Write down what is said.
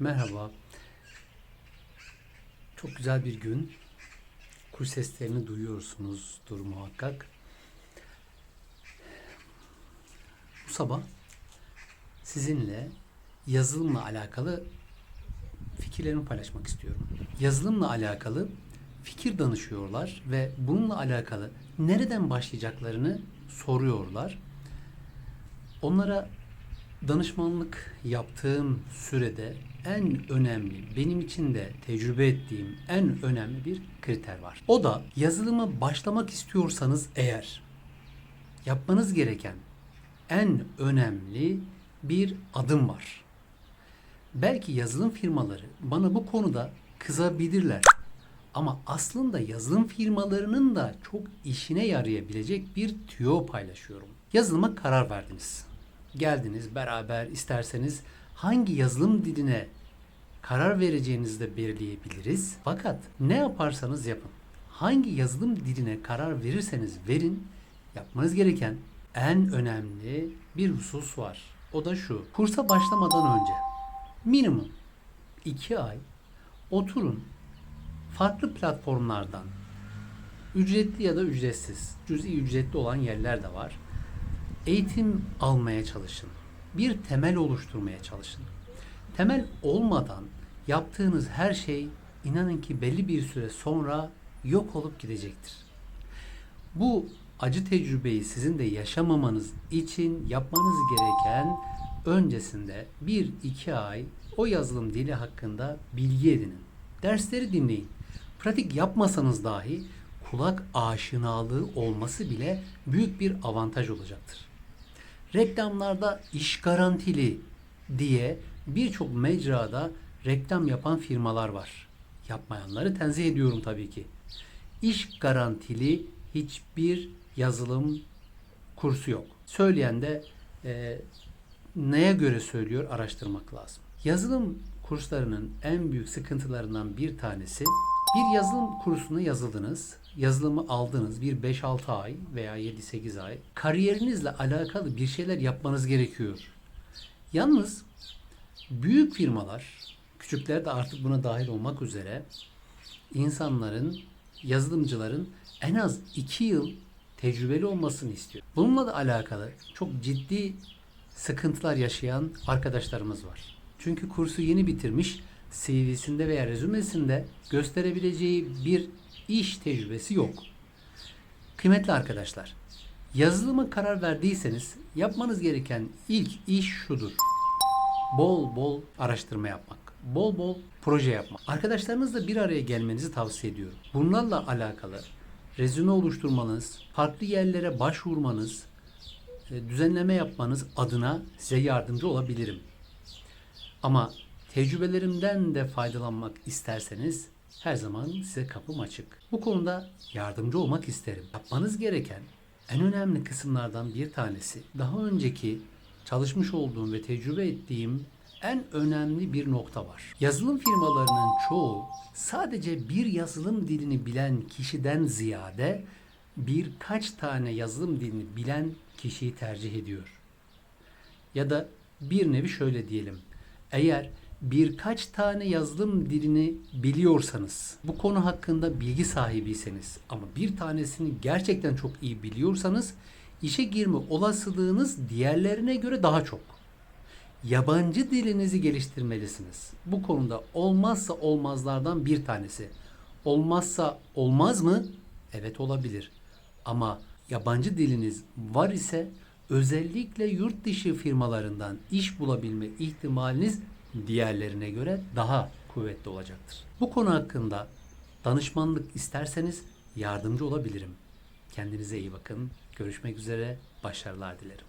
Merhaba. Çok güzel bir gün. Kuş seslerini duyuyorsunuzdur muhakkak. Bu sabah sizinle yazılımla alakalı fikirlerimi paylaşmak istiyorum. Yazılımla alakalı fikir danışıyorlar ve bununla alakalı nereden başlayacaklarını soruyorlar. Onlara danışmanlık yaptığım sürede en önemli, benim için de tecrübe ettiğim en önemli bir kriter var. O da yazılıma başlamak istiyorsanız eğer yapmanız gereken en önemli bir adım var. Belki yazılım firmaları bana bu konuda kızabilirler. Ama aslında yazılım firmalarının da çok işine yarayabilecek bir tüyo paylaşıyorum. Yazılıma karar verdiniz. Geldiniz beraber isterseniz hangi yazılım diline karar vereceğinizi de belirleyebiliriz. Fakat ne yaparsanız yapın. Hangi yazılım diline karar verirseniz verin, yapmanız gereken en önemli bir husus var. O da şu. Kursa başlamadan önce minimum 2 ay oturun farklı platformlardan ücretli ya da ücretsiz, cüzi ücretli olan yerler de var. Eğitim almaya çalışın. Bir temel oluşturmaya çalışın. Temel olmadan yaptığınız her şey inanın ki belli bir süre sonra yok olup gidecektir. Bu acı tecrübeyi sizin de yaşamamanız için yapmanız gereken öncesinde 1-2 ay o yazılım dili hakkında bilgi edinin. Dersleri dinleyin. Pratik yapmasanız dahi kulak aşinalığı olması bile büyük bir avantaj olacaktır. Reklamlarda iş garantili diye birçok mecrada reklam yapan firmalar var. Yapmayanları tenzih ediyorum tabii ki. İş garantili hiçbir yazılım kursu yok. Söyleyen de e, neye göre söylüyor araştırmak lazım. Yazılım kurslarının en büyük sıkıntılarından bir tanesi bir yazılım kursuna yazıldınız, yazılımı aldınız bir 5-6 ay veya 7-8 ay. Kariyerinizle alakalı bir şeyler yapmanız gerekiyor. Yalnız büyük firmalar, küçükler de artık buna dahil olmak üzere insanların, yazılımcıların en az 2 yıl tecrübeli olmasını istiyor. Bununla da alakalı çok ciddi sıkıntılar yaşayan arkadaşlarımız var. Çünkü kursu yeni bitirmiş, CV'sinde veya rezümesinde gösterebileceği bir iş tecrübesi yok. Kıymetli arkadaşlar, yazılıma karar verdiyseniz yapmanız gereken ilk iş şudur. Bol bol araştırma yapmak. Bol bol proje yapmak. Arkadaşlarınızla bir araya gelmenizi tavsiye ediyorum. Bunlarla alakalı rezüme oluşturmanız, farklı yerlere başvurmanız, e, düzenleme yapmanız adına size yardımcı olabilirim. Ama tecrübelerimden de faydalanmak isterseniz her zaman size kapım açık. Bu konuda yardımcı olmak isterim. Yapmanız gereken en önemli kısımlardan bir tanesi daha önceki çalışmış olduğum ve tecrübe ettiğim en önemli bir nokta var. Yazılım firmalarının çoğu sadece bir yazılım dilini bilen kişiden ziyade birkaç tane yazılım dilini bilen kişiyi tercih ediyor. Ya da bir nevi şöyle diyelim. Eğer birkaç tane yazılım dilini biliyorsanız, bu konu hakkında bilgi sahibiyseniz ama bir tanesini gerçekten çok iyi biliyorsanız işe girme olasılığınız diğerlerine göre daha çok. Yabancı dilinizi geliştirmelisiniz. Bu konuda olmazsa olmazlardan bir tanesi. Olmazsa olmaz mı? Evet olabilir. Ama yabancı diliniz var ise özellikle yurt dışı firmalarından iş bulabilme ihtimaliniz diğerlerine göre daha kuvvetli olacaktır. Bu konu hakkında danışmanlık isterseniz yardımcı olabilirim. Kendinize iyi bakın. Görüşmek üzere. Başarılar dilerim.